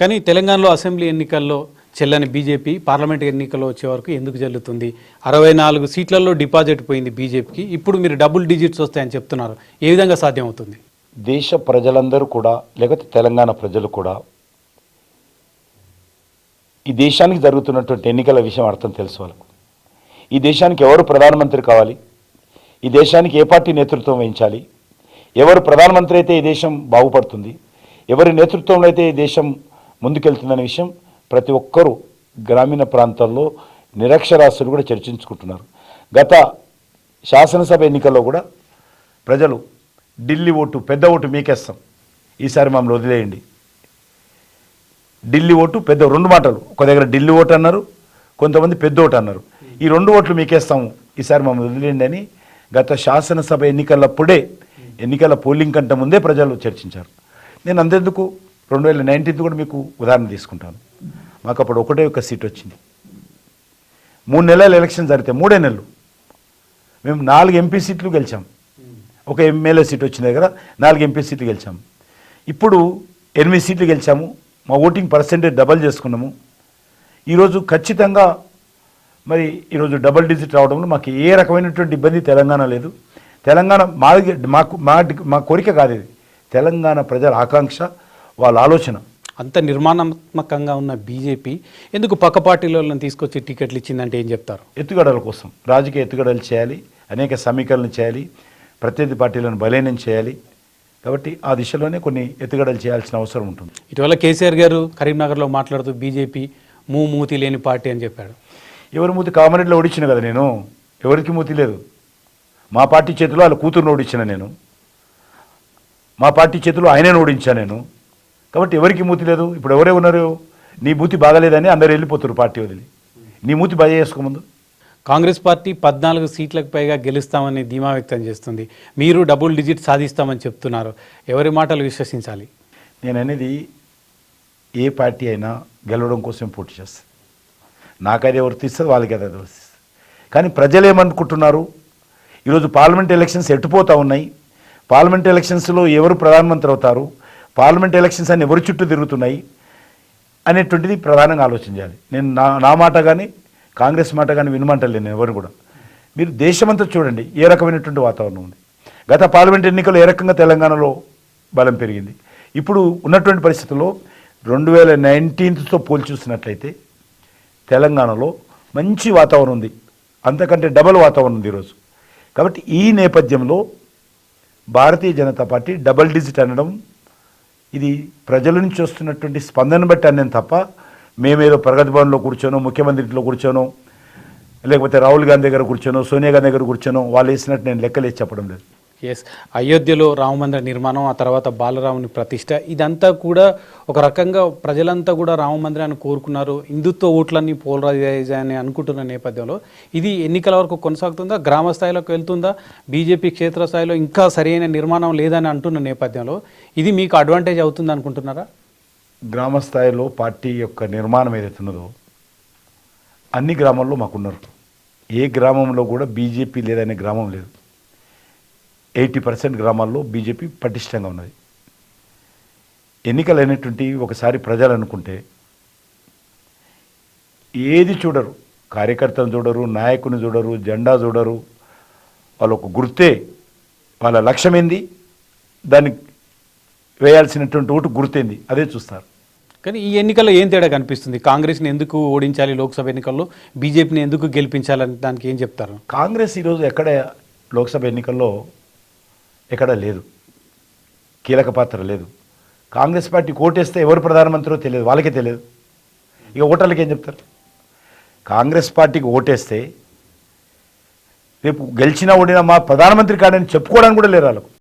కానీ తెలంగాణలో అసెంబ్లీ ఎన్నికల్లో చెల్లని బీజేపీ పార్లమెంట్ ఎన్నికల్లో వచ్చే వరకు ఎందుకు జల్లుతుంది? అరవై నాలుగు సీట్లలో డిపాజిట్ పోయింది బీజేపీకి. ఇప్పుడు మీరు డబుల్ డిజిట్స్ వస్తాయని చెప్తున్నారు. ఏ విధంగా సాధ్యమవుతుంది? దేశ ప్రజలందరూ కూడా లేకపోతే తెలంగాణ ప్రజలు కూడా ఈ దేశానికి జరుగుతున్నటువంటి ఎన్నికల విషయం అర్థం తెలుసు వాళ్ళకు. ఈ దేశానికి ఎవరు ప్రధానమంత్రి కావాలి? ఈ దేశానికి ఏ పార్టీ నేతృత్వం వహించాలి? ఎవరు ప్రధానమంత్రి అయితే ఈ దేశం బాగుపడుతుంది? ఎవరి నేతృత్వంలో అయితే ఈ దేశం ముందుకెళ్తుందనే విషయం ప్రతి ఒక్కరూ గ్రామీణ ప్రాంతాల్లో నిరక్షరాస్యులు కూడా చర్చించుకుంటున్నారు. గత శాసనసభ ఎన్నికల్లో కూడా ప్రజలు ఢిల్లీ ఓటు పెద్ద ఓటు మీకేస్తాం. ఈసారి మమ్మల్ని వదిలేయండి. ఢిల్లీ ఓటు పెద్ద రెండు మాటలు. ఒక దగ్గర ఢిల్లీ ఓటు అన్నారు కొంతమంది పెద్ద ఓటు అన్నారు. ఈ రెండు ఓట్లు మీకేస్తాము ఈసారి మమ్మల్ని వదిలేయండి అని గత శాసనసభ ఎన్నికలప్పుడే ఎన్నికల పోలింగ్ కంటే ముందే ప్రజలు చర్చించారు. నేను అంతెందుకు రెండు వేల నైన్టీన్త్ కూడా మీకు ఉదాహరణ తీసుకుంటాను. మాకు అప్పుడు ఒకటే ఒక సీట్ వచ్చింది. మూడు నెలలు ఎలక్షన్ జరిగితే మూడే నెలలు. మేము నాలుగు ఎంపీ సీట్లు గెలిచాం. ఒక ఎమ్మెల్యే సీట్ వచ్చిన దగ్గర నాలుగు ఎంపీ సీట్లు గెలిచాం. ఇప్పుడు ఎనిమిది సీట్లు గెలిచాము. మా ఓటింగ్ పర్సెంటేజ్ డబల్ చేసుకున్నాము. ఈరోజు ఖచ్చితంగా మరి ఈరోజు డబల్ డిజిట్ రావడంలో మాకు ఏ రకమైనటువంటి ఇబ్బంది తెలంగాణ లేదు. తెలంగాణ మా మాకు మా మా కోరిక కాదు ఇది. తెలంగాణ ప్రజల ఆకాంక్ష వాళ్ళ ఆలోచన. అంత నిర్మాణాత్మకంగా ఉన్న బీజేపీ ఎందుకు పక్క పార్టీలను తీసుకొచ్చి టికెట్లు ఇచ్చిందంటే ఏం చెప్తారు? ఎత్తుగడల కోసం. రాజకీయ ఎత్తుగడలు చేయాలి అనేక సమీకరణలు చేయాలి ప్రత్యర్థి పార్టీలను బలహీనం చేయాలి. కాబట్టి ఆ దిశలోనే కొన్ని ఎత్తుగడలు చేయాల్సిన అవసరం ఉంటుంది. ఇటీవల కేసీఆర్ గారు కరీంనగర్లో మాట్లాడుతూ బీజేపీ మూ మూతి లేని పార్టీ అని చెప్పాడు. ఎవరి మూతి కామారెడ్డిలో ఓడించిన కదా నేను? ఎవరికి మూతి లేదు? మా పార్టీ చేతిలో వాళ్ళ కూతురుని ఓడించిన నేను. మా పార్టీ చేతిలో ఆయనను ఓడించా నేను. కాబట్టి ఎవరికి మూతి లేదు? ఇప్పుడు ఎవరే ఉన్నారు? నీ మూతి బాగలేదని అందరు వెళ్ళిపోతారు పార్టీ వదిలి. నీ మూతి బాగా చేసుకోముందు కాంగ్రెస్ పార్టీ పద్నాలుగు సీట్లకు పైగా గెలుస్తామని ధీమా వ్యక్తం చేస్తుంది. మీరు డబుల్ డిజిట్ సాధిస్తామని చెప్తున్నారు. ఎవరి మాటలు విశ్వసించాలి? నేను అనేది ఏ పార్టీ అయినా గెలవడం కోసం పోటీ చేస్తుంది నాకైతే ఎవరు తీస్తుంది వాళ్ళకి అది వస్తుంది కానీ ప్రజలు ఏమనుకుంటున్నారు? ఈరోజు పార్లమెంట్ ఎలక్షన్స్ ఎట్టుపోతూ ఉన్నాయి? పార్లమెంట్ ఎలక్షన్స్లో ఎవరు ప్రధానమంత్రి అవుతారు? పార్లమెంట్ ఎలక్షన్స్ అన్ని ఎవరి చుట్టూ తిరుగుతున్నాయి అనేటువంటిది ప్రధానంగా ఆలోచన చేయాలి నేను నా నా మాట కానీ కాంగ్రెస్ మాట కానీ వినమంటలేను నేను ఎవరు కూడా. మీరు దేశమంతా చూడండి ఏ రకమైనటువంటి వాతావరణం ఉంది. గత పార్లమెంట్ ఎన్నికలు ఏ రకంగా తెలంగాణలో బలం పెరిగింది. ఇప్పుడు ఉన్నటువంటి పరిస్థితుల్లో రెండు వేల నైన్టీన్త్తో పోల్చి చూసినట్లయితే తెలంగాణలో మంచి వాతావరణం ఉంది. అంతకంటే డబల్ వాతావరణం ఉంది ఈరోజు. కాబట్టి ఈ నేపథ్యంలో Bharatiya Janata party double digit అనడం ఇది ప్రజల నుంచి వస్తున్నటువంటి స్పందన బట్టి అన్నాను తప్ప మేమేదో ప్రగతి భవన్లో కూర్చోనో ముఖ్యమంత్రి ఇంట్లో కూర్చోనో లేకపోతే రాహుల్ గాంధీ దగ్గర కూర్చోనో సోనియా గాంధీ దగ్గర కూర్చోనో వాళ్ళు వేసినట్టు నేను లెక్కలేసి చెప్పడం లేదు. ఎస్ అయోధ్యలో రామమందిర నిర్మాణం ఆ తర్వాత బాలరాముని ప్రతిష్ట ఇదంతా కూడా ఒక రకంగా ప్రజలంతా కూడా రామమందిరాన్ని కోరుకున్నారు. హిందుత్వ ఓట్లన్నీ పోలరైజ్ అని అనుకుంటున్న నేపథ్యంలో ఇది ఎన్నికల వరకు కొనసాగుతుందా? గ్రామ స్థాయిలోకి వెళ్తుందా? బీజేపీ క్షేత్రస్థాయిలో ఇంకా సరైన నిర్మాణం లేదని అంటున్న నేపథ్యంలో ఇది మీకు అడ్వాంటేజ్ అవుతుంది అనుకుంటున్నారా? గ్రామ స్థాయిలో పార్టీ యొక్క నిర్మాణం ఏదైతే ఉన్నదో అన్ని గ్రామాల్లో మాకున్నారు. ఏ గ్రామంలో కూడా బీజేపీ లేదనే గ్రామం లేదు. ఎయిటీ పర్సెంట్ గ్రామాల్లో బీజేపీ పటిష్టంగా ఉన్నది. ఎన్నికలు అయినటువంటి ఒకసారి ప్రజలు అనుకుంటే ఏది చూడరు. కార్యకర్తను చూడరు నాయకుని చూడరు జెండా చూడరు. వాళ్ళ ఒక గుర్తే వాళ్ళ లక్ష్యం ఏంది దాన్ని వేయాల్సినటువంటి ఓటు గుర్తేంది? అదే చూస్తారు. కానీ ఈ ఎన్నికల్లో ఏం తేడా కనిపిస్తుంది? కాంగ్రెస్ని ఎందుకు ఓడించాలి లోక్సభ ఎన్నికల్లో? బీజేపీని ఎందుకు గెలిపించాలని దానికి ఏం చెప్తారు? కాంగ్రెస్ ఈరోజు ఎక్కడ లోక్సభ ఎన్నికల్లో ఎక్కడ లేదు. కీలక పాత్ర లేదు. కాంగ్రెస్ పార్టీ ఓటేస్తే ఎవరు ప్రధానమంత్రో తెలియదు వాళ్ళకే తెలియదు. ఇక ఓటర్లకి ఏం చెప్తారు? కాంగ్రెస్ పార్టీకి ఓటేస్తే రేపు గెలిచినా ఓడినా మా ప్రధానమంత్రి కాడని చెప్పుకోవడానికి కూడా లేరు వాళ్ళకు.